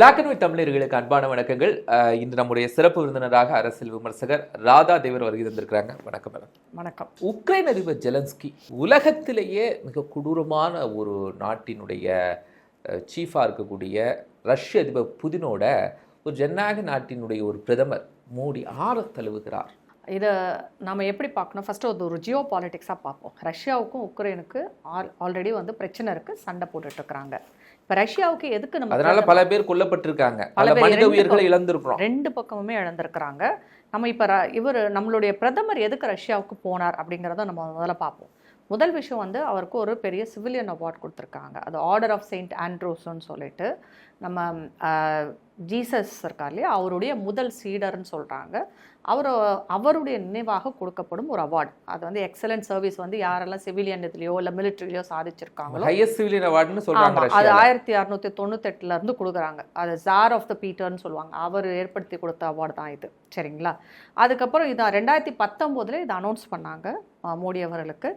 Black and white தமிழர்களுக்கு அன்பான வணக்கங்கள். இன்று நம்முடைய சிறப்பு விருந்தினராக அரசியல் விமர்சகர் ராதா தேவர் வருகை தந்திருக்கிறாங்க. வணக்கம் மேடம். வணக்கம். உக்ரைன் அதிபர் ஜெலன்ஸ்கி உலகத்திலேயே மிக கொடூரமான ஒரு நாட்டினுடைய சீஃபாக இருக்கக்கூடிய ரஷ்ய அதிபர் புதினோட ஒரு ஜனநாயக நாட்டினுடைய ஒரு பிரதமர் மோடி ஆற தழுவுகிறார். இதை நம்ம எப்படி பார்க்கணும்? ஃபர்ஸ்ட் அது ஒரு ஜியோ பாலிட்டிக்ஸாக பார்ப்போம். ரஷ்யாவுக்கும் உக்ரைனுக்கு ஆல் ஆல்ரெடி வந்து பிரச்சனை இருக்குது சண்டை போட்டுட்டு இருக்கிறாங்க. இப்போ ரஷ்யாவுக்கு எதுக்கு நம்ம அதனால பல பேர் கொல்லப்பட்டிருக்காங்க. பல மனித உயிர்களை. இழந்திருக்கிறோம். ரெண்டு பக்கமுமே இழந்திருக்கிறாங்க. நம்ம இப்போ இவர் நம்மளுடைய பிரதமர் எதுக்கு ரஷ்யாவுக்கு போனார் அப்படிங்கிறத நம்ம முதல்ல பார்ப்போம். முதல் விஷயம் வந்து அவருக்கு ஒரு பெரிய சிவிலியன் அவார்ட் கொடுத்துருக்காங்க. அது ஆர்டர் ஆஃப் செயின்ட் ஆண்ட்ரோஸ்ன்னு சொல்லிட்டு நம்ம ஜீசஸ் இருக்கார் இல்லையா? அவருடைய முதல் சீடர்னு சொல்கிறாங்க அவர் அவருடைய நினைவாக கொடுக்கப்படும் ஒரு அவார்டு. அது வந்து எக்ஸலன்ட் சர்வீஸ் வந்து யாரெல்லாம் சிவிலியன் இதுலையோ இல்லை மிலிட்ரிலையோ சாதிச்சிருக்காங்களோ. ஹையஸ்ட் சிவிலியன் அவார்டுன்னு சொல்றாங்க ஆமா அது. ஆயிரத்தி அறுநூத்தி தொண்ணூத்தெட்டுல இருந்து கொடுக்குறாங்க. அது ஜார் ஆஃப் த பீட்டர்னு சொல்லுவாங்க. அவர் ஏற்படுத்தி கொடுத்த அவார்டு தான் இது. சரிங்களா? அதுக்கப்புறம் இது ரெண்டாயிரத்தி பத்தொம்போதுல இதை அனௌன்ஸ் பண்ணாங்க மோடி அவர்களுக்கு.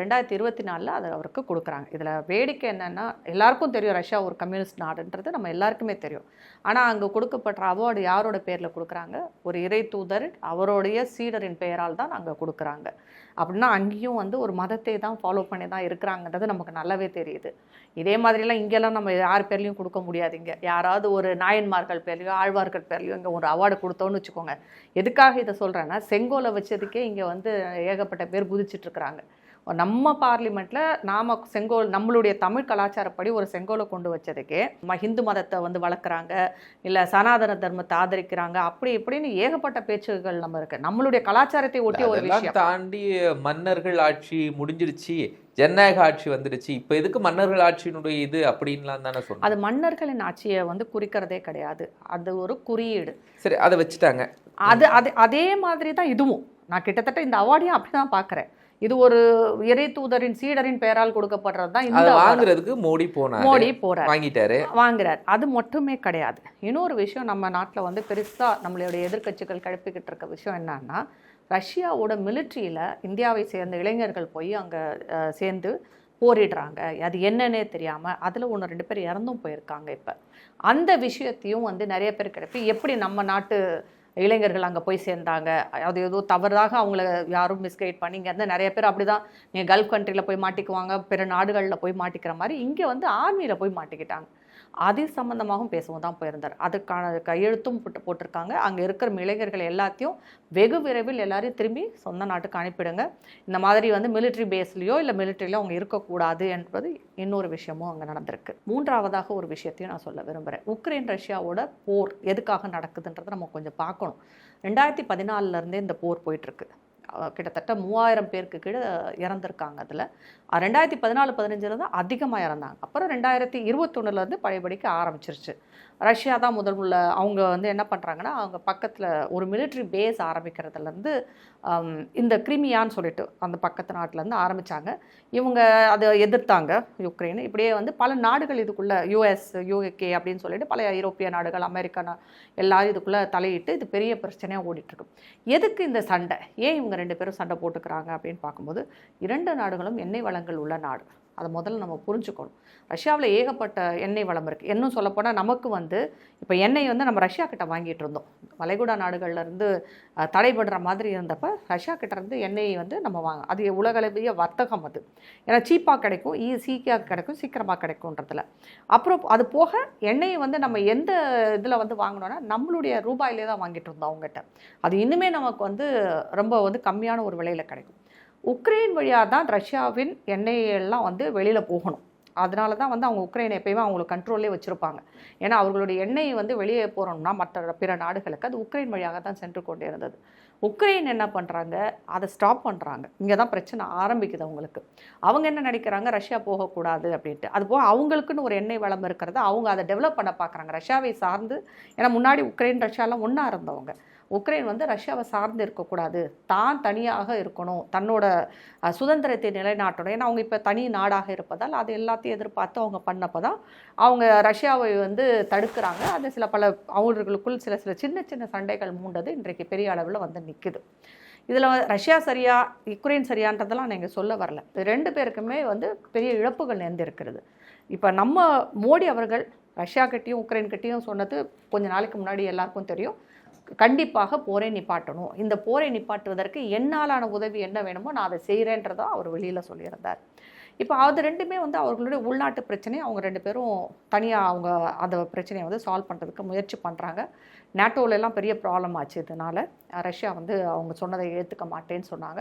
ரெண்டாயிரத்தி இருபத்தி நாலில் அது அவருக்கு கொடுக்குறாங்க. இதில் வேடிக்கை என்னென்னா எல்லாருக்கும் தெரியும் ரஷ்யா ஒரு கம்யூனிஸ்ட் நாடுன்றது நம்ம எல்லாருக்குமே தெரியும். ஆனால் அங்கே கொடுக்கப்பட்ட அவார்டு யாரோட பேரில் கொடுக்குறாங்க? ஒரு இறை தூதர் அவருடைய சீடரின் பெயரால் தான் அங்கே கொடுக்குறாங்க. அப்படின்னா அங்கேயும் வந்து ஒரு மதத்தை தான் ஃபாலோ பண்ணி தான் இருக்கிறாங்கன்றது நமக்கு நல்லாவே தெரியுது. இதே மாதிரிலாம் இங்கெல்லாம் நம்ம யார் பேர்லையும் கொடுக்க முடியாது இங்கே. யாராவது ஒரு நாயன்மார்கள் பேர்லையோ ஆழ்வார்கள் பேர்லையோ இங்கே ஒரு அவார்டு கொடுத்தோன்னு வச்சுக்கோங்க. எதுக்காக இதை சொல்கிறேன்னா செங்கோலை வச்சதுக்கே இங்கே வந்து ஏகப்பட்ட பேர் குதிச்சிட்டு இருக்கிறாங்க. நம்ம பார்லிமெண்ட்ல நாம செங்கோல் நம்மளுடைய தமிழ் கலாச்சாரப்படி ஒரு செங்கோலை கொண்டு வச்சதுக்கே ஹிந்து மதத்தை வந்து வளர்க்குறாங்க இல்லை சனாதன தர்மத்தை ஆதரிக்கிறாங்க அப்படி இப்படின்னு ஏகப்பட்ட பேச்சுகள் நம்ம இருக்கு. நம்மளுடைய கலாச்சாரத்தை ஒட்டிய ஒரு விஷயம். தாண்டி மன்னர்கள் ஆட்சி முடிஞ்சிருச்சு ஜனநாயக ஆட்சி வந்துடுச்சு இப்ப எதுக்கு மன்னர்கள் ஆட்சியினுடைய இது அப்படின்லாம் தானே சொன்னோம். அது மன்னர்களின் ஆட்சியை வந்து குறிக்கிறதே கிடையாது. அது ஒரு குறியீடு. சரி அதை வச்சுட்டாங்க. அது அது அதே மாதிரி தான் இதுவும். நான் கிட்டத்தட்ட இந்த அவார்டையும் அப்படி தான் பார்க்குறேன். இது ஒரு இறை தூதரின் சீடரின் பெயரால் கொடுக்கப்படுறது தான் இந்த. வாங்குறதுக்கு மோடி போனாரு. மோடி போறார். வாங்கிட்டாரு. வாங்குறார். அது மட்டுமே கிடையாது. இன்னொரு விஷயம் நம்ம நாட்டில் வந்து பெருசாக நம்மளுடைய எதிர்க்கட்சிகள் கிளப்பிக்கிட்டு இருக்க விஷயம் என்னன்னா ரஷ்யாவோட மிலிட்ரியில் இந்தியாவை சேர்ந்த இளைஞர்கள் போய் அங்கே சேர்ந்து போரிடுறாங்க. அது என்னன்னே தெரியாமல் அதில் ஒன்று ரெண்டு பேர் இறந்தும் போயிருக்காங்க இப்போ. அந்த விஷயத்தையும் வந்து நிறைய பேர் கிளப்பி எப்படி நம்ம நாட்டு இளைஞர்கள் அங்கே போய் சேர்ந்தாங்க. அது ஏதோ தவறாக அவங்கள யாரும் மிஸ்கைட் பண்ணி இங்கே இருந்து நிறைய பேர் அப்படி தான் நீங்கள் கல்ஃப் கண்ட்ரியில் போய் மாட்டிக்குவாங்க பிற நாடுகளில் போய் மாட்டிக்கிற மாதிரி இங்கே வந்து ஆர்மியில் போய் மாட்டிக்கிட்டாங்க. அது சம்மந்தமாகவும் பேசவும் தான் போயிருந்தார். அதுக்கான கையெழுத்தும் போட்டு போட்டிருக்காங்க. அங்கே இருக்கிற இளைஞர்கள் எல்லாத்தையும் வெகு விரைவில் எல்லாரையும் திரும்பி சொந்த நாட்டுக்கு அனுப்பிடுங்க. இந்த மாதிரி வந்து மிலிட்ரி பேஸ்லேயோ இல்லை மிலிட்ரியிலோ அவங்க இருக்கக்கூடாது என்பது இன்னொரு விஷயமும் அங்கே நடந்திருக்கு. மூன்றாவதாக ஒரு விஷயத்தையும் நான் சொல்ல விரும்புகிறேன் உக்ரைன் ரஷ்யாவோட போர் எதுக்காக நடக்குதுன்றதை நம்ம கொஞ்சம் பார்க்கணும். ரெண்டாயிரத்தி பதினாலிருந்தே இந்த போர் போயிட்டுருக்கு கிட்டத்தட்ட மூவாயிரம் பேருக்கு கீழே இறந்துருக்காங்க அதில். ரெண்டாயிரத்தி பதினாலு பதினஞ்சில் தான் அதிகமாக இறந்தாங்க. அப்புறம் ரெண்டாயிரத்தி இருபத்தொன்னுலேருந்து பழையபடிக்க ஆரம்பிச்சிருச்சு. ரஷ்யா தான் முதல் உள்ள அவங்க வந்து என்ன பண்ணுறாங்கன்னா அவங்க பக்கத்தில் ஒரு மிலிட்ரி பேஸ் ஆரம்பிக்கிறதுலேருந்து இந்த கிரிமியான்னு சொல்லிட்டு அந்த பக்கத்து நாட்டிலேருந்து ஆரம்பித்தாங்க இவங்க அதை எதிர்த்தாங்க யுக்ரைன். இப்படியே வந்து பல நாடுகள் இதுக்குள்ளே யூஎஸ் யூகே அப்படின்னு சொல்லிட்டு பல ஐரோப்பிய நாடுகள் அமெரிக்கா எல்லாரும் இதுக்குள்ளே தலையிட்டு இது பெரிய பிரச்சனையாக ஓடிட்டுருக்கு. எதுக்கு இந்த சண்டை? ஏன் இவங்க ரெண்டு பேரும் சண்டை போட்டுக்கிறாங்க அப்படின்னு பார்க்கும்போது இரண்டு நாடுகளும் எண்ணெய் வளங்கள் உள்ள நாடு. அதை முதல்ல நம்ம புரிஞ்சுக்கணும். ரஷ்யாவில் ஏகப்பட்ட எண்ணெய் வளம் இருக்குது இன்னும் சொல்லப்போனால் நமக்கு வந்து இப்போ எண்ணெய் வந்து நம்ம ரஷ்யா கிட்ட வாங்கிட்டு இருந்தோம். வளைகுடா நாடுகள்லேருந்து தடைபடுற மாதிரி இருந்தப்போ ரஷ்யா கிட்டேருந்து எண்ணெயை எண்ணெய் வந்து நம்ம வாங்க அது உலகளவிய வர்த்தகம் அது. ஏன்னா சீப்பாக கிடைக்கும் ஈ சீக்கியாக கிடைக்கும் சீக்கிரமாக கிடைக்கும்ன்றதுல. அப்புறம் அது போக எண்ணெயை வந்து நம்ம எந்த இதில் வந்து வாங்கினோன்னா நம்மளுடைய ரூபாயிலே தான் வாங்கிட்டு இருந்தோம் அவங்ககிட்ட. அது இன்னுமே நமக்கு வந்து ரொம்ப வந்து கம்மியான ஒரு விலையில் கிடைக்கும். உக்ரைன் வழியாக தான் ரஷ்யாவின் எண்ணெய் எல்லாம் வந்து வெளியில் போகணும். அதனால தான் வந்து அவங்க உக்ரைனை எப்பயுமே அவங்களுக்கு கண்ட்ரோல்லே வச்சுருப்பாங்க. ஏன்னா அவர்களுடைய எண்ணெய் வந்து வெளியே போகிறோம்னா மற்ற பிற நாடுகளுக்கு அது உக்ரைன் வழியாக தான் சென்று கொண்டே இருந்தது. உக்ரைன் என்ன பண்ணுறாங்க அதை ஸ்டாப் பண்ணுறாங்க இங்கே தான் பிரச்சனை ஆரம்பிக்குது அவங்களுக்கு. அவங்க என்ன நினைக்கிறாங்க? ரஷ்யா போகக்கூடாது அப்படின்ட்டு. அதுபோக அவங்களுக்குன்னு ஒரு எண்ணெய் வளம் இருக்கிறது. அவங்க அதை டெவலப் பண்ண பார்க்குறாங்க. ரஷ்யாவை சார்ந்து ஏன்னா முன்னாடி உக்ரைன் ரஷ்யாலாம் ஒன்றா இருந்தவங்க. உக்ரைன் வந்து ரஷ்யாவை சார்ந்து இருக்கக்கூடாது. தான் தனியாக இருக்கணும். தன்னோட சுதந்திரத்தை நிலைநாட்டணும். ஏன்னா அவங்க இப்போ தனி நாடாக இருப்பதால் அது எல்லாத்தையும் எதிர்பார்த்து அவங்க பண்ணப்போ தான் அவங்க ரஷ்யாவை வந்து தடுக்கிறாங்க. அது சில பல அவர்களுக்குள் சில சில சின்ன சின்ன சண்டைகள் மூண்டது இன்றைக்கு பெரிய அளவில் வந்து நிற்குது இதில் ரஷ்யா சரியா யுக்ரைன் சரியான்றதெல்லாம் நீங்கள் சொல்ல வரல. இது ரெண்டு பேருக்குமே வந்து பெரிய இழப்புகள் நேர்ந்திருக்கிறது. இப்போ நம்ம மோடி அவர்கள் ரஷ்யா கிட்டேயும் உக்ரைன் கிட்டேயும் சொன்னது கொஞ்ச நாளைக்கு முன்னாடி எல்லாருக்கும் தெரியும். கண்டிப்பாக போரை நிப்பாட்டணும். இந்த போரை நிப்பாட்டுவதற்கு என்னாலான உதவி என்ன வேணுமோ நான் அதை செய்கிறேன்றதும் அவர் வெளியில் சொல்லியிருந்தார். இப்போ அது ரெண்டுமே வந்து அவர்களுடைய உள்நாட்டு பிரச்சனை. அவங்க ரெண்டு பேரும் தனியாக அவங்க அந்த பிரச்சனையை வந்து சால்வ் பண்ணுறதுக்கு முயற்சி பண்ணுறாங்க நேட்டோல பெரிய ப்ராப்ளம் ஆச்சு இதனால. ரஷ்யா வந்து அவங்க சொன்னதை ஏற்றுக்க மாட்டேன்னு சொன்னாங்க.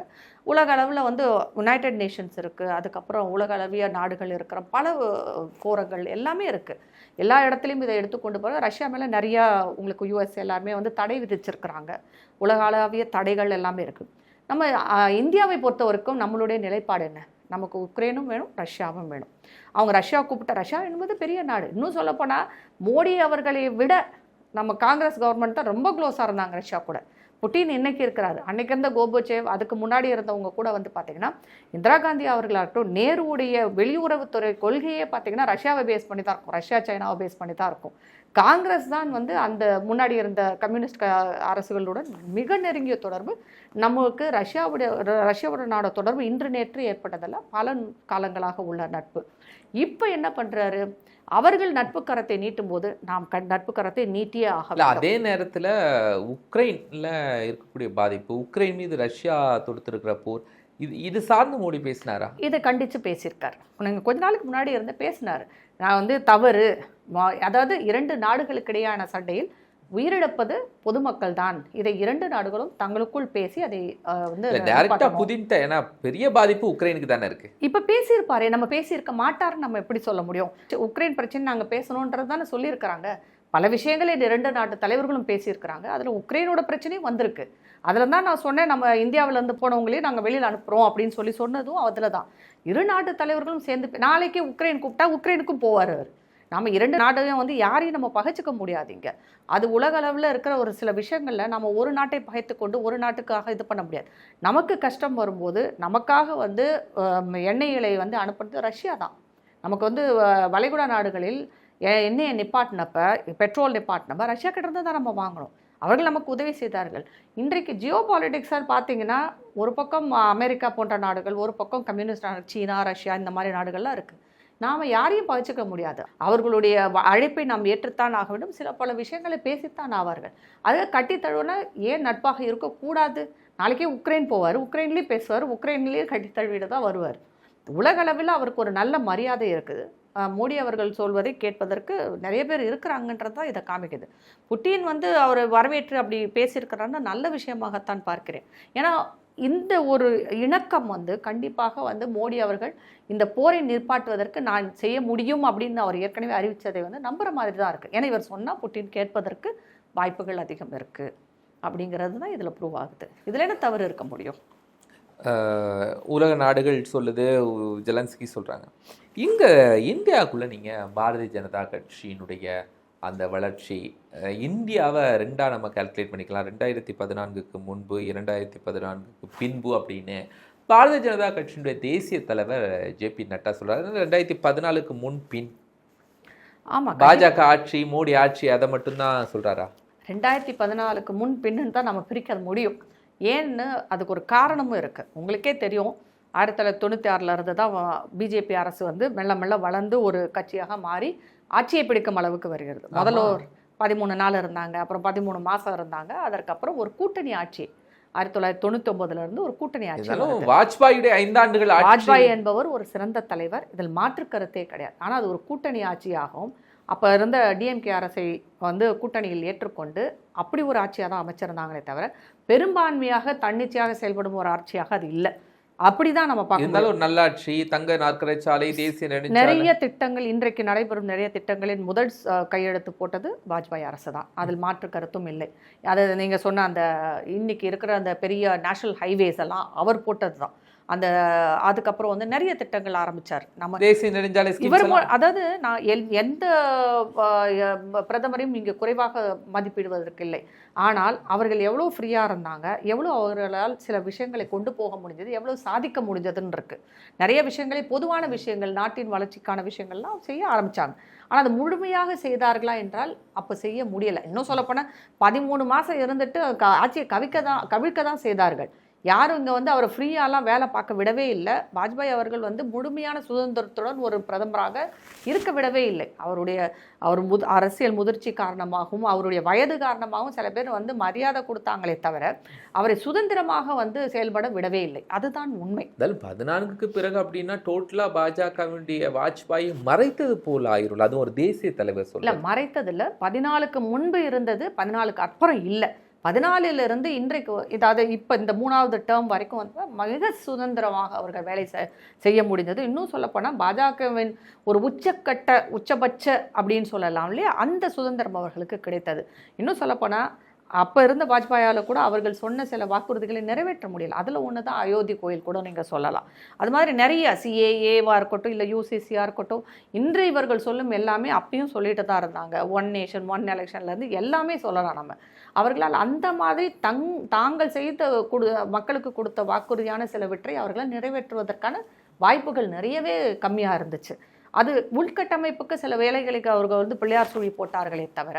உலக அளவில் வந்து யுனைடெட் நேஷன்ஸ் இருக்குது அதுக்கப்புறம் உலக அளவிய நாடுகள் இருக்கிற பல ஃபோரங்கள் எல்லாமே இருக்குது எல்லா இடத்துலையும் இதை எடுத்துக்கொண்டு போகிற ரஷ்யா மேலே நிறையா உங்களுக்கு யூஎஸ் எல்லாருமே வந்து தடை விதிச்சிருக்கிறாங்க. உலக அளவிய தடைகள் எல்லாமே இருக்குது நம்ம இந்தியாவை பொறுத்த வரைக்கும் நம்மளுடைய நிலைப்பாடு என்ன? நமக்கு உக்ரைனும் வேணும் ரஷ்யாவும் வேணும். அவங்க ரஷ்யா கூப்பிட்ட ரஷ்யா என்பது பெரிய நாடு. இன்னும் சொல்லப்போனால் மோடி அவர்களை விட நம்ம காங்கிரஸ் கவர்மெண்ட் தான் ரொம்ப க்ளோஸாக இருந்தாங்க ரஷ்யா கூட. புட்டின் இன்னைக்கு இருக்கிறாரு. அன்னைக்கு இருந்த கோபோச்சேவ் அதுக்கு முன்னாடி இருந்தவங்க கூட வந்து பார்த்தீங்கன்னா இந்திரா காந்தி அவர்களாகட்டும் நேருடைய வெளியுறவுத்துறை கொள்கையே பார்த்தீங்கன்னா ரஷ்யாவை பேஸ் பண்ணி தான் இருக்கும். ரஷ்யா சைனாவை பேஸ் பண்ணி தான் இருக்கும். காங்கிரஸ் தான் வந்து அந்த முன்னாடி இருந்த கம்யூனிஸ்ட் அரசுகளுடன் மிக நெருங்கிய தொடர்பு. நமக்கு ரஷ்யாவுடைய ர- தொடர்பு இன்று நேற்று ஏற்பட்டதெல்லாம் பல காலங்களாக உள்ள நட்பு. இப்போ என்ன பண்ணுறாரு அவர்கள் நட்பு கரத்தை நீட்டும் போது நாம் கண் நட்பு கரத்தை நீட்டியே ஆக இல்ல வேண்டும். அதே நேரத்துல உக்ரைன்ல இருக்கக்கூடிய பாதிப்பு உக்ரைன் மீது ரஷ்யா தொடுத்திருக்கிற போர் இது இது சார்ந்து மோடி பேசினாரா? இதை கண்டித்து பேசியிருக்கார். நீங்கள் கொஞ்ச நாளுக்கு முன்னாடி இருந்து பேசினார். நான் வந்து தவறு அதாவது இரண்டு நாடுகளுக்கு இடையான சண்டையில் உயிரிழப்பது பொதுமக்கள் தான் இதை இரண்டு நாடுகளும் தங்களுக்குள் பேசி அதை வந்து டைரக்டா. புதின்ட்ட ஏன்னா பெரிய பாதிப்பு உக்ரைனுக்கு தானே இருக்கு. இப்ப பேசியிருப்பாரே நம்ம பேசியிருக்க மாட்டாருன்னு நம்ம எப்படி சொல்ல முடியும்? உக்ரைன் பிரச்சனை நாங்க பேசணுன்றது தானே சொல்லியிருக்கிறாங்க. பல விஷயங்களை இந்த இரண்டு நாட்டு தலைவர்களும் பேசியிருக்கிறாங்க. அதுல உக்ரைனோட பிரச்சனையும் வந்திருக்கு. அதுல தான் நான் சொன்னேன் நம்ம இந்தியாவுல இருந்து போனவங்களையும் நாங்க வெளியில அனுப்புறோம் அப்படின்னு சொல்லி சொன்னதும் அதுல தான் இரு நாட்டு தலைவர்களும் சேர்ந்து நாளைக்கே உக்ரைன் கூப்பிட்டா உக்ரைனுக்கும் போவார் அவர். நம்ம இரண்டு நாட்டையும் வந்து யாரையும் நம்ம பகைச்சிக்க முடியாதீங்க. அது உலக அளவில் இருக்கிற ஒரு சில விஷயங்களில் நம்ம ஒரு நாட்டை பகைத்து கொண்டு ஒரு நாட்டுக்காக இது பண்ண முடியாது. நமக்கு கஷ்டம் வரும்போது நமக்காக வந்து எண்ணெய் எண்ணெய்களை வந்து அனுப்புறது ரஷ்யா தான். நமக்கு வந்து வளைகுடா நாடுகளில் எ- எண்ணெயை நிப்பாட்டினப்ப பெட்ரோல் நிப்பாட்டினப்ப ரஷ்யா கிட்டேருந்து தான் நம்ம வாங்கணும். அவர்கள் நமக்கு உதவி செய்தார்கள். இன்றைக்கு ஜியோ பாலிட்டிக்ஸாக பார்த்தீங்கன்னா ஒரு பக்கம் அமெரிக்கா போன்ற நாடுகள் ஒரு பக்கம் கம்யூனிஸ்ட் நாடு சீனா ரஷ்யா இந்த மாதிரி நாடுகள்லாம் இருக்குது நாம் யாரையும் பகிச்சிக்க முடியாது. அவர்களுடைய அழைப்பை நாம் ஏற்றுத்தான் ஆக வேண்டும். சில பல விஷயங்களை பேசித்தான் ஆவார்கள். அதை கட்டி தழுவினா ஏன் நட்பாக இருக்கக்கூடாது? நாளைக்கே உக்ரைன் போவார். உக்ரைன்லேயும் பேசுவார். உக்ரைன்லேயே கட்டி தழுவிட தான் வருவார். உலகளவில் அவருக்கு ஒரு நல்ல மரியாதை இருக்குது. மோடி அவர்கள் சொல்வதை கேட்பதற்கு நிறைய பேர் இருக்கிறாங்கன்றது தான் இதை காமிக்குது. புட்டின் வந்து அவர் வரவேற்று அப்படி பேசியிருக்கிறாருன்னா நல்ல விஷயமாகத்தான் பார்க்கிறேன். ஏன்னா இந்த ஒரு இணக்கம் வந்து கண்டிப்பாக வந்து மோடி அவர்கள் இந்த போரை நிற்பாட்டுவதற்கு நான் செய்ய முடியும் அப்படின்னு அவர் ஏற்கனவே அறிவித்ததை வந்து நம்புற மாதிரி தான் இருக்குது ஏன்னா இவர் சொன்னால் புட்டின் கேட்பதற்கு வாய்ப்புகள் அதிகம் இருக்குது அப்படிங்கிறது தான் இதில் ப்ரூவ் ஆகுது. இதில் என்ன தவறு இருக்க முடியும்? உலக நாடுகள் சொல்லுது ஜெலன்ஸ்கி சொல்கிறாங்க இங்கே இந்தியாவுக்குள்ள நீங்கள் பாரதிய ஜனதா கட்சியினுடைய அந்த வளர்ச்சி. இந்தியாவை ரெண்டா நம்ம கால்குலேட் பண்ணிக்கலாம். ரெண்டாயிரத்தி பதினான்குக்கு முன்பு இரண்டாயிரத்தி பதினான்குக்கு பின்பு அப்படின்னு பாரதிய ஜனதா கட்சியினுடைய தேசிய தலைவர் ஜேபி நட்டா சொல்றாரு. ரெண்டாயிரத்தி பதினாலுக்கு முன் பின் ஆமாம் பாஜக ஆட்சி மோடி ஆட்சி அதை மட்டும்தான் சொல்றாரா? ரெண்டாயிரத்தி பதினாலுக்கு முன் பின்னு தான் நம்ம பிரிக்க முடியும். ஏன்னு அதுக்கு ஒரு காரணமும் இருக்குது உங்களுக்கே தெரியும். ஆயிரத்தி தொள்ளாயிரத்தி தொண்ணூற்றி ஆறில் இருந்து தான் பிஜேபி அரசு வந்து மெல்ல மெல்ல வளர்ந்து ஒரு கட்சியாக மாறி ஆட்சியை பிடிக்கும் அளவுக்கு வருகிறது. முதல்ல. ஒரு பதிமூணு நாள் இருந்தாங்க அப்புறம் பதிமூணு மாதம் இருந்தாங்க அதற்கப்புறம் ஒரு கூட்டணி ஆட்சி. ஆயிரத்தி தொள்ளாயிரத்தி தொண்ணூற்றி ஒன்பதுல இருந்து ஒரு கூட்டணி ஆட்சி. வாஜ்பாயுடைய ஐந்தாண்டுகள் வாஜ்பாய் என்பவர் ஒரு சிறந்த தலைவர். இதில் மாற்று கருத்தே கிடையாது. ஆனால் அது ஒரு கூட்டணி ஆட்சியாகவும் அப்போ இருந்த டிஎம்கே அரசை வந்து கூட்டணியில் ஏற்றுக்கொண்டு அப்படி ஒரு ஆட்சியாக தான் அமைச்சிருந்தாங்களே தவிர பெரும்பான்மையாக தன்னிச்சையாக செயல்படும் ஒரு ஆட்சியாக அது இல்லை. அப்படி தான் நம்ம பார்க்க இருந்தாலும் ஒரு நல்லாட்சி தங்க நாற்கரை சாலை தேசிய நிறைய திட்டங்கள் இன்றைக்கு நடைபெறும் நிறைய திட்டங்களின் முதல் கையெழுத்து போட்டது வாஜ்பாய் அரசு தான். அதில் மாற்று கருத்தும் இல்லை. அது நீங்கள் சொன்ன அந்த இன்னைக்கு இருக்கிற அந்த பெரிய நேஷனல் ஹைவேஸ் எல்லாம் அவர் போட்டது தான். அந்த அதுக்கப்புறம் வந்து நிறைய திட்டங்கள் ஆரம்பிச்சார். நம்ம தேசிய நெடுஞ்சாலை இவர் அதாவது நான் எல்- எந்த பிரதமரையும் இங்கே குறைவாக மதிப்பிடுவதற்கு இல்லை. ஆனால் அவர்கள் எவ்வளோ ஃப்ரீயாக இருந்தாங்க எவ்வளோ அவர்களால் சில விஷயங்களை கொண்டு போக முடிஞ்சது எவ்வளோ சாதிக்க முடிஞ்சதுன்னு இருக்கு. நிறைய விஷயங்களை பொதுவான விஷயங்கள் நாட்டின் வளர்ச்சிக்கான விஷயங்கள்லாம் செய்ய ஆரம்பிச்சாங்க. ஆனால் அது முழுமையாக செய்தார்களா என்றால் அப்போ செய்ய முடியலை. இன்னும் சொல்லப்போனால் பதிமூணு மாதம் இருந்துட்டு ஆட்சியை கவிக்க தான் கவிழ்க்க தான் செய்தார்கள். யாரும் இங்கே வந்து அவரை ஃப்ரீயாலாம் வேலை பார்க்க விடவே இல்லை. வாஜ்பாய் அவர்கள் வந்து முழுமையான சுதந்திரத்துடன் ஒரு பிரதமராக இருக்க விடவே இல்லை. அவருடைய அவர் முது அரசியல் முதிர்ச்சி காரணமாகவும் அவருடைய வயது காரணமாகவும் சில பேர் வந்து மரியாதை கொடுத்தாங்களே தவிர அவரை சுதந்திரமாக வந்து செயல்பட விடவே இல்லை. அதுதான் உண்மை. அதாவது பதினான்குக்கு பிறகு அப்படின்னா டோட்டலா பாஜகவினுடைய வாஜ்பாயை மறைத்தது போல ஆயிரும் அதுவும் ஒரு தேசிய தலைவர் இல்லை சொல்ல மறைத்ததில்ல. பதினாலுக்கு முன்பு இருந்தது பதினாலுக்கு அப்புறம் இல்லை. பதினாலிலிருந்து இன்றைக்கு இதாவது இப்போ இந்த மூணாவது டேர்ம் வரைக்கும் வந்து மிக சுதந்திரமாக அவர்கள் வேலை செய்ய முடிந்தது. இன்னும் சொல்லப்போனால் பாஜகவின் ஒரு உச்சக்கட்ட உச்சபட்ச அப்படின்னு சொல்லலாம் இல்லையா? அந்த சுதந்திரம் அவர்களுக்கு கிடைத்தது. இன்னும் சொல்லப்போனால் அப்போ இருந்த வாஜ்பாயால் கூட அவர்கள் சொன்ன சில வாக்குறுதிகளை நிறைவேற்ற முடியல. அதில் ஒன்று தான் அயோத்தி கோயில் கூட நீங்கள் சொல்லலாம். அது மாதிரி நிறைய சிஏஏவாக இருக்கட்டும் இல்லை யூசிசியாக இருக்கட்டும் இன்று இவர்கள் சொல்லும் எல்லாமே அப்பயும் சொல்லிட்டு தான் இருந்தாங்க. ஒன் நேஷன் ஒன் எலெக்ஷன்லேருந்து எல்லாமே சொல்லலாம் நம்ம. அவர்களால் அந்த மாதிரி தங் தாங்கள் செய்த கொடு மக்களுக்கு கொடுத்த வாக்குறுதியான சிலவற்றை அவர்களால் நிறைவேற்றுவதற்கான வாய்ப்புகள் நிறையவே கம்மியாக இருந்துச்சு. அது உள்கட்டமைப்புக்கு சில வேலைகளுக்கு அவர்கள் வந்து பிள்ளையார் சுழி போட்டார்களே தவிர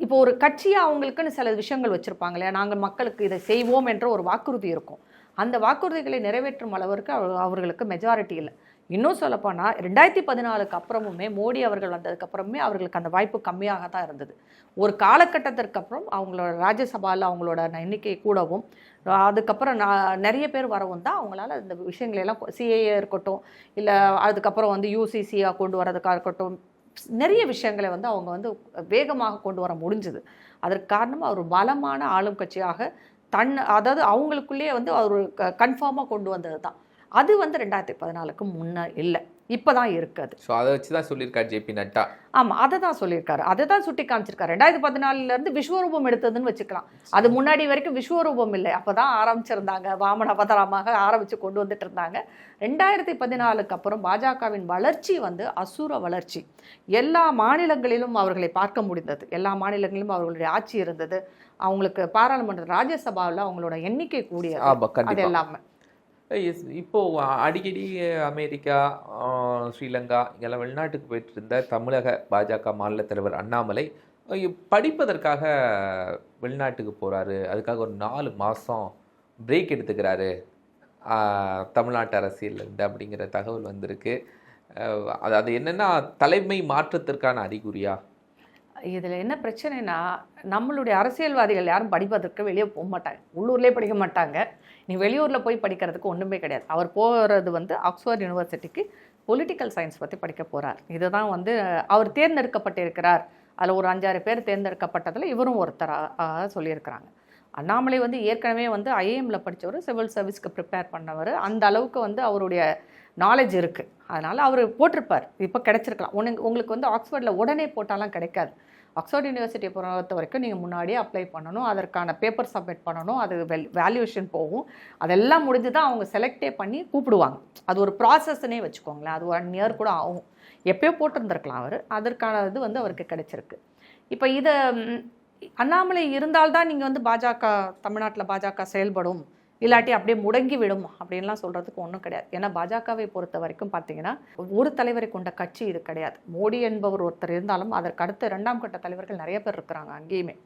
இப்போ ஒரு கட்சியாக அவங்களுக்குன்னு சில விஷயங்கள் வச்சுருப்பாங்க இல்லையா நாங்கள் மக்களுக்கு இதை செய்வோம் என்ற ஒரு வாக்குறுதி இருக்கும். அந்த வாக்குறுதிகளை நிறைவேற்றும் அளவிற்கு அவர்களுக்கு மெஜாரிட்டி இல்லை. இன்னும் சொல்லப்போனால் ரெண்டாயிரத்தி பதினாலுக்கு அப்புறமுமே மோடி அவர்கள் வந்ததுக்கப்புறமே அவர்களுக்கு அந்த வாய்ப்பு கம்மியாக தான் இருந்தது. ஒரு காலகட்டத்திற்கு அப்புறம் அவங்களோட ராஜ்யசபாவில் அவங்களோட எண்ணிக்கை கூடவும் அதுக்கப்புறம் நான் நிறைய பேர் வரவும் தான் அவங்களால இந்த விஷயங்களை எல்லாம் சிஏஏ இருக்கட்டும் இல்லை அதுக்கப்புறம் வந்து யூசிசியாக கொண்டு வரதுக்காக இருக்கட்டும் நிறைய விஷயங்களை வந்து அவங்க வந்து வேகமாக கொண்டு வர முடிஞ்சுது. அதற்கு காரணம் அவர் பலமான ஆளும் கட்சியாக தன் அதாவது அவங்களுக்குள்ளேயே வந்து அவர் கன்ஃபார்மாக கொண்டு வந்தது தான் அது வந்து ரெண்டாயிரத்தி பதினாலுக்கு முன்னே இல்லை. இப்போ தான் இருக்குது. ஸோ அதை வச்சு தான் சொல்லியிருக்கார் ஜேபி நட்டா. ஆமாம் அதை தான் சொல்லியிருக்காரு. அதை தான் சுட்டி காமிச்சிருக்காரு ரெண்டாயிரத்தி பதினாலிருந்து விஸ்வரூபம் எடுத்ததுன்னு வச்சுக்கலாம். அது முன்னாடி வரைக்கும் விஸ்வரூபம் இல்லை. அப்போ தான் ஆரம்பிச்சிருந்தாங்க. வாமன அவதாரமாக ஆரம்பித்து கொண்டு வந்துட்டு இருந்தாங்க ரெண்டாயிரத்தி பதினாலுக்கு அப்புறம் பாஜகவின் வளர்ச்சி வந்து அசுர வளர்ச்சி. எல்லா மாநிலங்களிலும் அவர்களை பார்க்க முடிந்தது. எல்லா மாநிலங்களிலும் அவர்களுடைய ஆட்சி இருந்தது. அவங்களுக்கு பாராளுமன்ற ராஜ்யசபாவில் அவங்களோட எண்ணிக்கை கூடியது. ஆமா அது எல்லாமே. எஸ் இப்போது அடிக்கடி அமெரிக்கா ஸ்ரீலங்கா இங்கெல்லாம் வெளிநாட்டுக்கு போயிட்டு இருந்த தமிழக பாஜக மாநில தலைவர் அண்ணாமலை படிப்பதற்காக வெளிநாட்டுக்கு போகிறாரு அதுக்காக ஒரு நாலு மாதம் பிரேக் எடுத்துக்கிறாரு. தமிழ்நாட்டு அரசியலேருந்து அப்படிங்கிற தகவல் வந்திருக்கு. அது அது என்னன்னா தலைமை மாற்றத்திற்கான அறிகுறியா? இதில் என்ன பிரச்சனைனா நம்மளுடைய அரசியல்வாதிகள் யாரும் படிப்பதற்கு வெளியே போக மாட்டாங்க. உள்ளூர்லேயே படிக்க மாட்டாங்க. நீ வெளியூரில் போய் படிக்கிறதுக்கு ஒன்றுமே கிடையாது. அவர் போகிறது வந்து ஆக்ஸ்ஃபோர்ட் யூனிவர்சிட்டிக்கு பொலிட்டிக்கல் சயின்ஸ் பற்றி படிக்க போகிறார் இதுதான் வந்து அவர் தேர்ந்தெடுக்கப்பட்டிருக்கிறார். அதில் ஒரு அஞ்சாறு பேர் தேர்ந்தெடுக்கப்பட்டதில் இவரும் ஒருத்தராக சொல்லியிருக்கிறாங்க. அண்ணாமலை வந்து ஏற்கனவே வந்து ஐஏஎம்ல படித்தவர் சிவில் சர்வீஸ்க்கு ப்ரிப்பேர் பண்ணவர். அந்த அளவுக்கு வந்து அவருடைய நாலேஜ் இருக்குது அதனால் அவர் போட்டிருப்பார். இப்போ கிடச்சிருக்கலாம். உனக்கு உங்களுக்கு வந்து ஆக்ஸ்ஃபோர்டில் உடனே போட்டாலாம் கிடைக்காது. ஆக்ஸ்ஃபோர்ட் யூனிவர்சிட்டி பொறுத்த வரைக்கும் நீங்கள் முன்னாடியே அப்ளை பண்ணணும். அதற்கான பேப்பர் சப்மிட் பண்ணணும். அது வெல் வேல்யூஷன் போகும். அதெல்லாம் முடிஞ்சு தான் அவங்க செலக்டே பண்ணி கூப்பிடுவாங்க. அது ஒரு ப்ராசஸ்னே வச்சுக்கோங்களேன். அது ஒன் இயர் கூட ஆகும். எப்பயோ போட்டிருந்திருக்கலாம் அவர். அதற்கான இது வந்து அவருக்கு கிடைச்சிருக்கு. இப்போ இதை அண்ணாமலை இருந்தால்தான் நீங்கள் வந்து பாஜக தமிழ்நாட்டில் பாஜக செயல்படும். இல்லாட்டி அப்படியே முடங்கி விடும் அப்படின்லாம் சொல்கிறதுக்கு ஒன்றும் கிடையாது. ஏன்னா பாஜகவை பொறுத்த வரைக்கும் பார்த்தீங்கன்னா ஒரு தலைவரை கொண்ட கட்சி இது கிடையாது. மோடி என்பவர் ஒருத்தர் இருந்தாலும் அதற்கு அடுத்த இரண்டாம் கட்ட தலைவர்கள் நிறைய பேர் இருக்கிறாங்க அங்கேயுமே.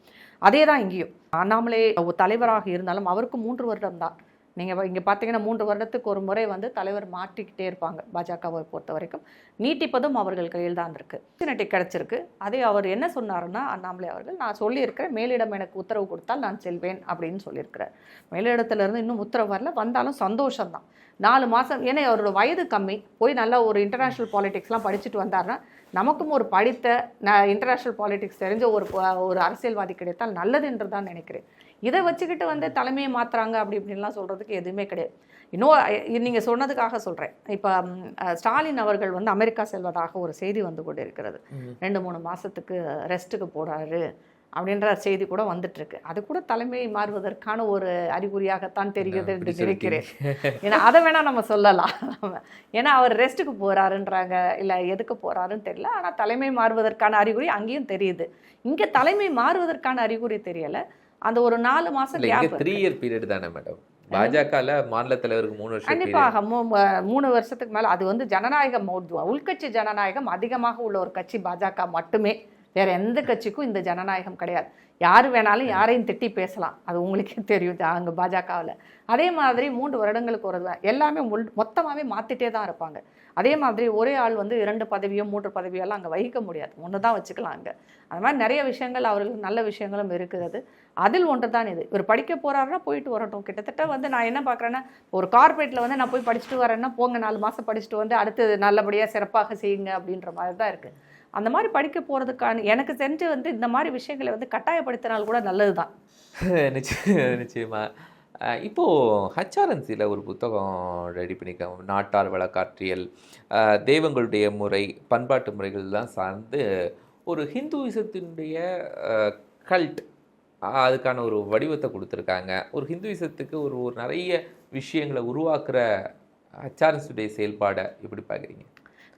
அதே தான் இங்கேயும். அண்ணாமலே ஒரு தலைவராக இருந்தாலும் அவருக்கு மூன்று வருடம் தான். நீங்கள் இங்கே பார்த்தீங்கன்னா மூன்று வருடத்துக்கு ஒரு முறை வந்து தலைவர் மாற்றிக்கிட்டே இருப்பாங்க பாஜகவை பொறுத்த வரைக்கும். நீட்டிப்பதும் அவர்கள் கையில் தான் இருக்கு. ஆப்பர்ச்சுனிட்டி கிடச்சிருக்கு. அதே அவர் என்ன சொன்னாருன்னா அண்ணாமலை அவர்கள் நான் சொல்லியிருக்கிறேன் மேலிடம் எனக்கு உத்தரவு கொடுத்தால் நான் செல்வேன் அப்படின்னு சொல்லியிருக்கிறார். மேலிடத்துலேருந்து இன்னும் உத்தரவு வரல. வந்தாலும் சந்தோஷம்தான். நாலு மாதம் ஏன்னா அவரோட வயது கம்மி. போய் நல்லா ஒரு இன்டர்நேஷ்னல் பாலிடிக்ஸ்லாம் படிச்சுட்டு வந்தாருன்னா நமக்கும் ஒரு படித்த நான் இன்டர்நேஷ்னல் பாலிடிக்ஸ் தெரிஞ்ச ஒரு ஒரு அரசியல்வாதி கிடைத்தால் நல்லது என்று தான் நினைக்கிறேன். இதை வச்சுக்கிட்டு வந்து தலைமையை மாத்துறாங்க அப்படி இப்படின்லாம் சொல்கிறதுக்கு எதுவுமே கிடையாது. இன்னும் நீங்கள் சொன்னதுக்காக சொல்கிறேன் இப்போ ஸ்டாலின் அவர்கள் வந்து அமெரிக்கா செல்வதாக ஒரு செய்தி வந்து கொண்டு இருக்கிறது ரெண்டு மூணு மாதத்துக்கு ரெஸ்ட்டுக்கு போகிறாரு அப்படின்ற செய்தி கூட வந்துட்டு இருக்கு அது கூட தலைமை மாறுவதற்கான ஒரு அறிகுறியாகத்தான் தெரிகிறது என்று நினைக்கிறேன். ஏன்னா அதை வேணா நம்ம சொல்லலாம். ஏன்னா அவர் ரெஸ்ட்டுக்கு போறாருன்றாங்க இல்லை எதுக்கு போறாருன்னு தெரியல. ஆனால் தலைமை மாறுவதற்கான அறிகுறி அங்கேயும் தெரியுது. இங்கே தலைமை மாறுவதற்கான அறிகுறி தெரியல. அந்த ஒரு நாலு மாசம் த்ரீ இயர் பீரியட் தானே மேடம் பாஜகல மாநில தலைவருக்கு மூணு வருஷம். கண்டிப்பாக மூணு வருஷத்துக்கு மேல அது வந்து ஜனநாயக மோட் உள்கட்சி ஜனநாயகம் அதிகமாக உள்ள ஒரு கட்சி பாஜக மட்டுமே. வேற எந்த கட்சிக்கும் இந்த ஜனநாயகம் கிடையாது. யார் வேணாலும் யாரையும் திட்டி பேசலாம். அது உங்களுக்கே தெரியும் அங்கே பாஜகவில். அதே மாதிரி மூன்று வருடங்களுக்கு ஒரு எல்லாமே மொத்தமாகவே மாற்றிட்டே தான் இருப்பாங்க. அதே மாதிரி ஒரே ஆள் வந்து இரண்டு பதவியோ மூன்று பதவியோ எல்லாம் அங்கே வகிக்க முடியாது. ஒன்று தான் வச்சுக்கலாம் அங்கே. அது மாதிரி நிறைய விஷயங்கள் அவர்களுக்கு நல்ல விஷயங்களும் இருக்கிறது. அதில் ஒன்று தான் இது. இவர் படிக்க போகிறாருன்னா போயிட்டு வரட்டும். கிட்டத்தட்ட வந்து நான் என்ன பார்க்குறேன்னா ஒரு கார்ப்பரேட்டில் வந்து நான் போய் படிச்சுட்டு வரேன்னா போங்க நாலு மாதம் படிச்சுட்டு வந்து அடுத்து நல்லபடியாக சிறப்பாக செய்யுங்க அப்படின்ற மாதிரி தான் இருக்குது அந்த மாதிரி படிக்க போகிறதுக்கான எனக்கு தெரிஞ்சு வந்து இந்த மாதிரி விஷயங்களை வந்து கட்டாயப்படுத்தினால் கூட நல்லது தான் நிச்சய நிச்சயமாக இப்போது ஹச்ஆர்என்சியில் ஒரு புத்தகம் ரெடி பண்ணியிருக்காங்க நாட்டார் வழக்காற்றியல் தெய்வங்களுடைய முறை பண்பாட்டு முறைகள்லாம் சார்ந்து ஒரு ஹிந்துவிசத்தினுடைய கல்ட் அதுக்கான ஒரு வடிவத்தை கொடுத்துருக்காங்க. ஒரு ஹிந்துவிசத்துக்கு ஒரு ஒரு நிறைய விஷயங்களை உருவாக்குற ஹச்ஆர்என்சியுடைய செயல்பாடை எப்படி பார்க்குறீங்க?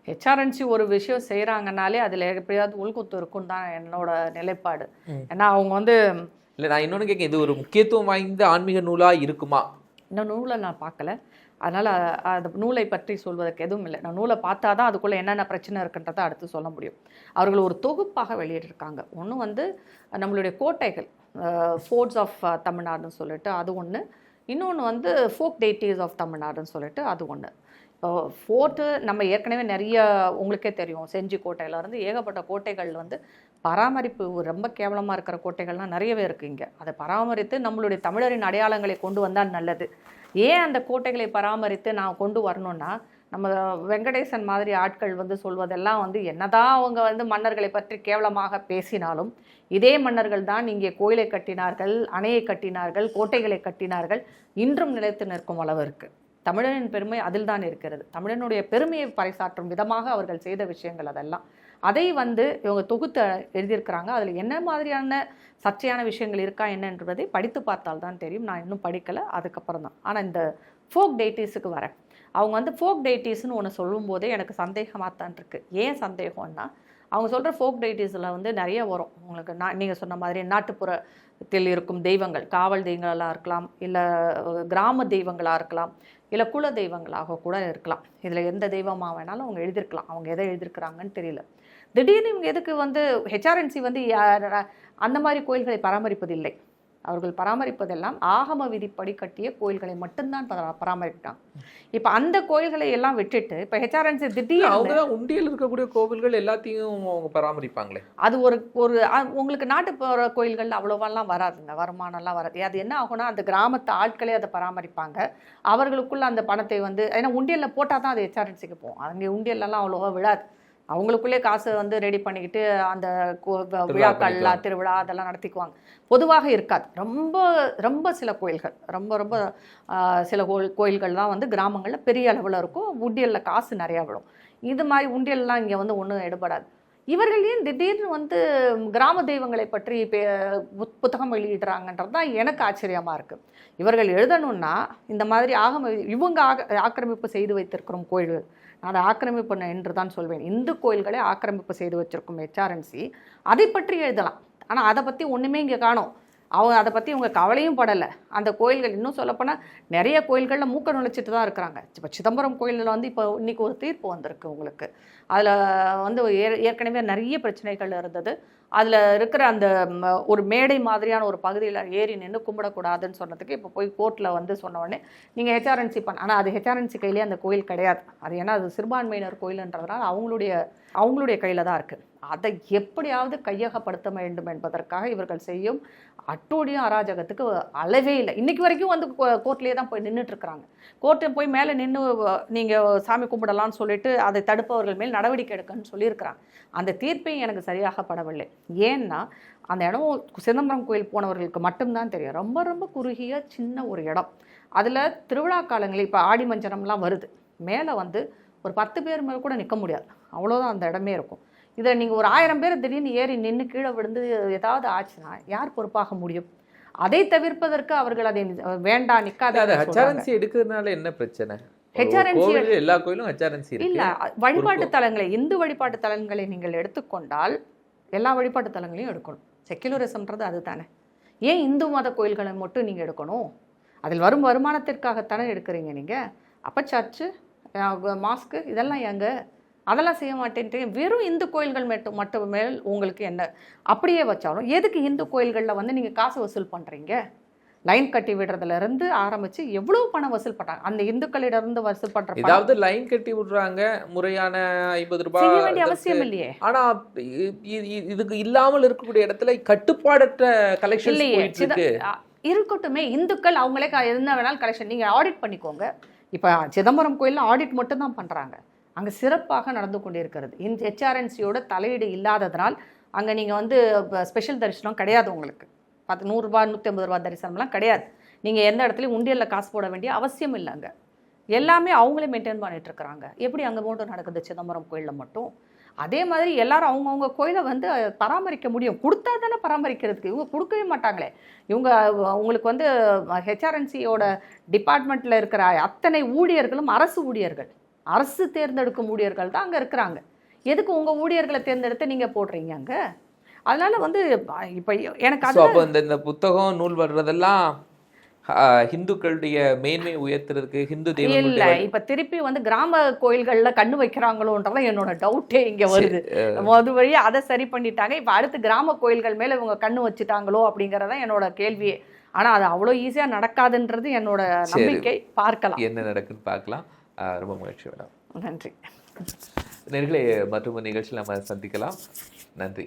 ஹெச்ஆர்என்சி ஒரு விஷயம் செய்கிறாங்கனாலே அதில் எப்படியாவது உள்குத்து இருக்குன்னு தான் என்னோட நிலைப்பாடு. ஏன்னா அவங்க வந்து இல்லை நான் இன்னொன்று கேட்க இது ஒரு முக்கியத்துவம் வாய்ந்த ஆன்மீக நூலாக இருக்குமா? இந்த நூலை நான் பார்க்கல. அதனால் அந்த நூலை பற்றி சொல்வதற்கு எதுவும் இல்லை. நான் நூலை பார்த்தா தான் அதுக்குள்ளே என்னென்ன பிரச்சனை இருக்குன்றதை அடுத்து சொல்ல முடியும். அவர்கள் ஒரு தொகுப்பாக வெளியிட்டிருக்காங்க. ஒன்று வந்து நம்மளுடைய கோட்டைகள் ஃபோர்ட்ஸ் ஆஃப் தமிழ்நாடுன்னு சொல்லிட்டு அது ஒன்று இன்னொன்று வந்து ஃபோக் டேட்டிஸ் ஆஃப் தமிழ்நாடுன்னு சொல்லிட்டு அது ஒன்று இப்போ ஃபோர்ட்டு நம்ம ஏற்கனவே நிறைய உங்களுக்கே தெரியும். செஞ்சி கோட்டையிலேருந்து ஏகப்பட்ட கோட்டைகள் வந்து பராமரிப்பு ரொம்ப கேவலமாக இருக்கிற கோட்டைகள்லாம் நிறையவே இருக்குது இங்கே. அதை பராமரித்து நம்மளுடைய தமிழரின் அடையாளங்களை கொண்டு வந்தால் நல்லது. ஏன் அந்த கோட்டைகளை பராமரித்து நான் கொண்டு வரணும்னா நம்ம வெங்கடேசன் மாதிரி ஆட்கள் வந்து சொல்வதெல்லாம் வந்து என்னதான் அவங்க வந்து மன்னர்களை பற்றி கேவலமாக பேசினாலும் இதே மன்னர்கள் தான் இங்கே கோயிலை கட்டினார்கள் அணையை கட்டினார்கள் கோட்டைகளை கட்டினார்கள் இன்றும் நிலைத்து நிற்கும் அளவு தமிழனின் பெருமை அதில் தான் இருக்கிறது. தமிழனுடைய பெருமையை பறைசாற்றும் விதமாக அவர்கள் செய்த விஷயங்கள் அதெல்லாம். அதை வந்து இவங்க தொகுத்து எழுதியிருக்கிறாங்க. அதில் என்ன மாதிரியான சர்ச்சையான விஷயங்கள் இருக்கா என்னன்றதை படித்து பார்த்தால் தான் தெரியும். நான் இன்னும் படிக்கலை அதுக்கப்புறம் தான். ஆனால் இந்த ஃபோக் டேட்டிஸுக்கு வரேன். அவங்க வந்து ஃபோக் டேட்டிஸ்னு ஒன்று சொல்லும்போதே எனக்கு சந்தேகமாக தான் இருக்குது ஏன் சந்தேகம்னா அவங்க சொல்கிற ஃபோக் டேட்டிஸில் வந்து நிறைய வரும். உங்களுக்கு நான் நீங்கள் சொன்ன மாதிரி நாட்டுப்புறத்தில் இருக்கும் தெய்வங்கள் காவல் தெய்வங்களாக இருக்கலாம் இல்லை கிராம தெய்வங்களாக இருக்கலாம் இல்லை குல தெய்வங்களாக கூட இருக்கலாம். இதில் எந்த தெய்வமாக வேணாலும் அவங்க எழுதியிருக்கலாம். அவங்க எதை எழுதியிருக்கிறாங்கன்னு தெரியல. திடீர்னு இவங்க எதுக்கு வந்து ஹெச்ஆர்என்சி வந்து அந்த மாதிரி கோயில்களை பராமரிப்பதில்லை. அவர்கள் பராமரிப்பதெல்லாம் ஆகம விதிப்படி கட்டிய கோயில்களை மட்டும்தான் பரா- பராமரிக்கிறாங்க இப்போ அந்த கோயில்களை எல்லாம் விட்டுட்டு இப்போ ஹெச்ஆர்என்சி திடீர்னு அவங்க தான் உண்டியல் இருக்கக்கூடிய கோவில்கள் எல்லாத்தையும் அவங்க பராமரிப்பாங்களே. அது ஒரு ஒரு உங்களுக்கு நாட்டுப்புற கோயில்கள் அவ்வளோவெல்லாம் வராதுங்க வருமானம்லாம் வராது. அது என்ன ஆகும்னா அந்த கிராமத்து ஆட்களே அதை பராமரிப்பாங்க. அவர்களுக்குள்ள அந்த பணத்தை வந்து ஏன்னா உண்டியலில் போட்டால் தான் அது ஹெச்ஆர்என்சிக்கு போகும். அங்கே உண்டியல்லாம் அவ்வளோவா விழாது. அவங்களுக்குள்ளே காசு வந்து ரெடி பண்ணிக்கிட்டு அந்த கோ- விழாக்கள்லாம் திருவிழா அதெல்லாம் நடத்திக்குவாங்க. பொதுவாக இருக்காது. ரொம்ப ரொம்ப சில கோயில்கள் ரொம்ப ரொம்ப சில கோயில் கோயில்கள் தான் வந்து கிராமங்களில் பெரிய அளவில் இருக்கும். உண்டியலில் காசு நிறையா விழும் இது மாதிரி உண்டியல்லாம் இங்கே வந்து ஒன்றும் எடுபடாது. இவர்கள் ஏன் திடீர்னு வந்து கிராம தெய்வங்களை பற்றி பே- புத்- புத்தகம் வெளியிடுறாங்கன்றது தான் எனக்கு ஆச்சரியமாக இருக்குது இவர்கள் எழுதணும்னா இந்த மாதிரி ஆகம இவங்க ஆக ஆக்கிரமிப்பு செய்து வைத்திருக்கிறோம் கோயில்கள் அதை ஆக்கிரமிப்பு என்று தான் சொல்வேன். இந்து கோயில்களை ஆக்கிரமிப்பு செய்து வச்சிருக்கும் ஹெச்ஆர்என்சி அதை பற்றி எழுதலாம். ஆனால் அதை பற்றி ஒன்றுமே இங்கே காணும். அவங்க அதை பற்றி இவங்க கவலையும் படலை. அந்த கோயில்கள் இன்னும் சொல்லப்போனால் நிறைய கோயில்களில் மூக்க நுழைச்சிட்டு தான் இருக்கிறாங்க. இப்போ சிதம்பரம் கோயிலில் வந்து இப்போ இன்றைக்கி ஒரு தீர்ப்பு வந்திருக்கு உங்களுக்கு. அதில் வந்து ஏ- ஏற்கனவே நிறைய பிரச்சனைகள் இருந்தது. அதில் இருக்கிற அந்த ஒரு மேடை மாதிரியான ஒரு பகுதியில் ஏறி நின்று கும்பிடக்கூடாதுன்னு சொன்னதுக்கு இப்போ போய் கோர்ட்டில் வந்து சொன்ன உடனே நீங்கள் ஹெச்ஆர்என்சி பண்ண ஆனால் அது ஹெச்ஆர்என்சி கையிலே அந்த கோயில் கிடையாது. அது ஏன்னா அது சிறுபான்மையினர் கோயில்ன்றதுனால அவங்களுடைய அவங்களுடைய கையில் தான் இருக்குது அதை எப்படியாவது கையகப்படுத்த வேண்டும் என்பதற்காக இவர்கள் செய்யும் அட்டோடியும் அராஜகத்துக்கு அளவே இல்லை. இன்றைக்கி வரைக்கும் வந்து கோர்ட்லேயே தான் போய் நின்றுட்டுருக்குறாங்க கோர்ட்டு போய் மேலே நின்று நீங்கள் சாமி கும்பிடலாம்னு சொல்லிட்டு அதை தடுப்பவர்கள் மேல் நடவடிக்கை எடுக்கன்னு சொல்லியிருக்கிறாங்க. அந்த தீர்ப்பையும் எனக்கு சரியாக படவில்லை ஏன்னா அந்த இடம் சிதம்பரம் கோயில் போனவர்களுக்கு மட்டும்தான் தெரியும். ரொம்ப ரொம்ப குறுகிய சின்ன ஒரு இடம். அதில் திருவிழா காலங்களில் இப்போ ஆடி மஞ்சனம்லாம் வருது. மேலே வந்து ஒரு பத்து பேர் மேலே கூட நிற்க முடியாது. அவ்வளோதான் அந்த இடமே இருக்கும். இதை நீங்கள் ஒரு ஆயிரம் பேர் திடீர்னு ஏறி நின்று கீழே விழுந்து ஏதாவது ஆச்சுன்னா யார் பொறுப்பாக முடியும்? அதை தவிர்ப்பதற்கு அவர்கள் அதை வேண்டாம் நிற்காத ஹச்ஆர்என்சி எடுக்கிறதுனால என்ன பிரச்சனை? கோவில் எல்லா கோயிலும் ஹச்ஆர்என்சி இல்ல வழிபாட்டு தலங்களை இந்து வழிபாட்டு தலங்களை நீங்கள் எடுத்துக்கொண்டால் எல்லா வழிபாட்டு தலங்களையும் எடுக்கணும். செக்குலரிசம்ன்றது அதுதானே. ஏன் இந்து மத கோயில்களை மட்டும் நீங்கள் எடுக்கணும்? அதில் வரும் வருமானத்திற்காகத்தானே எடுக்கிறீங்க நீங்கள் அப்போ சர்ச்சு மாஸ்க்கு இதெல்லாம் எங்க அதெல்லாம் செய்ய மாட்டேன்றீங்க. வெறும் இந்து கோயில்கள் மட்டும் மட்டும் மேல் உங்களுக்கு என்ன? அப்படியே வச்சாலும் எதுக்கு இந்து கோயில்களில் வந்து நீங்கள் காசு வசூல் பண்ணுறீங்க லைன் கட்டி விடுறதுல இருந்து ஆரம்பிச்சு எவ்வளவு பணம் வசூல் பண்றாங்க அந்த இந்துக்களிடம் இருந்து வசூல் பண்ற பணம். ஏதாவது லைன் கட்டி விடுறாங்க முறையான ஐம்பது ரூபாய் செய்ய வேண்டிய. அவசியம் இல்லையே. ஆனா இதுக்கு இல்லாமல் இருக்கக்கூடிய இடத்துல கட்டுப்பாடற்ற கலெக்ஷன் இல்லையே. இருக்கட்டுமே இந்துக்கள் அவங்களே என்ன வேணாலும் கலெக்ஷன் நீங்க ஆடிட் பண்ணிக்கோங்க. இப்போ சிதம்பரம் கோயில்ல ஆடிட் மட்டும் தான் பண்றாங்க. அங்க சிறப்பாக நடந்து கொண்டிருக்கிறது. இந்த ஹெச்ஆர்என்சியோட தலையீடு இல்லாததனால் அங்க நீங்க வந்து ஸ்பெஷல் தரிசனம் கிடையாது உங்களுக்கு. பத்து நூறுரூபா நூற்றி ஐம்பது ரூபா தரிசனம்லாம் கிடையாது. நீங்கள் எந்த இடத்துலையும் உண்டியலில் காசு போட வேண்டிய அவசியம் இல்லைங்க எல்லாமே அவங்களே மெயின்டைன் பண்ணிட்டு இருக்கிறாங்க. எப்படி அங்கே மட்டும் நடக்குது சிதம்பரம் கோயிலில் மட்டும்? அதே மாதிரி எல்லாரும் அவங்கவுங்க கோயிலை வந்து பராமரிக்க முடியும். கொடுத்தா தானே பராமரிக்கிறதுக்கு. இவங்க கொடுக்கவே மாட்டாங்களே. இவங்க உங்களுக்கு வந்து ஹெச்ஆர்என்சியோட டிபார்ட்மெண்ட்டில் இருக்கிற அத்தனை ஊழியர்களும் அரசு ஊழியர்கள். அரசு தேர்ந்தெடுக்கும் ஊழியர்கள் தான் அங்கே இருக்கிறாங்க. எதுக்கு உங்கள் ஊழியர்களை தேர்ந்தெடுத்து நீங்கள் போடுறீங்க அங்கே? அதனால வந்து இப்போ எனக்கு அது அப்போ இந்த இந்த புத்தகம் நூல் வர்றதெல்லாம் ஆ, இந்துக்களுடைய மேன்மை உயர்த்துறதுக்கு ஹிந்து இல்ல தெய்வங்களுடைய இப்ப திருப்பி வந்து கிராம கோயில்கள்ல கண்ணு வைக்கிறாங்களோன்றதான் என்னோட டவுட்டே இங்க வருது. அது வழியா அதை சரி பண்ணிட்டாங்க. இப்ப அடுத்து கிராம கோயில்கள் மேல இவங்க கண்ணு வச்சுட்டாங்களோ அப்படிங்கறதான் என்னோட கேள்வியே. ஆனா அது அவ்வளவு ஈஸியா நடக்காதுன்றது என்னோட. நம்பிக்கை. பார்க்கலாம். என்ன நடக்குன்னு பார்க்கலாம். ரொம்ப மகிழ்ச்சி மேடம் நன்றி. நேர்களே மற்றும் நிகழ்ச்சியில் நம்ம சந்திக்கலாம். நன்றி.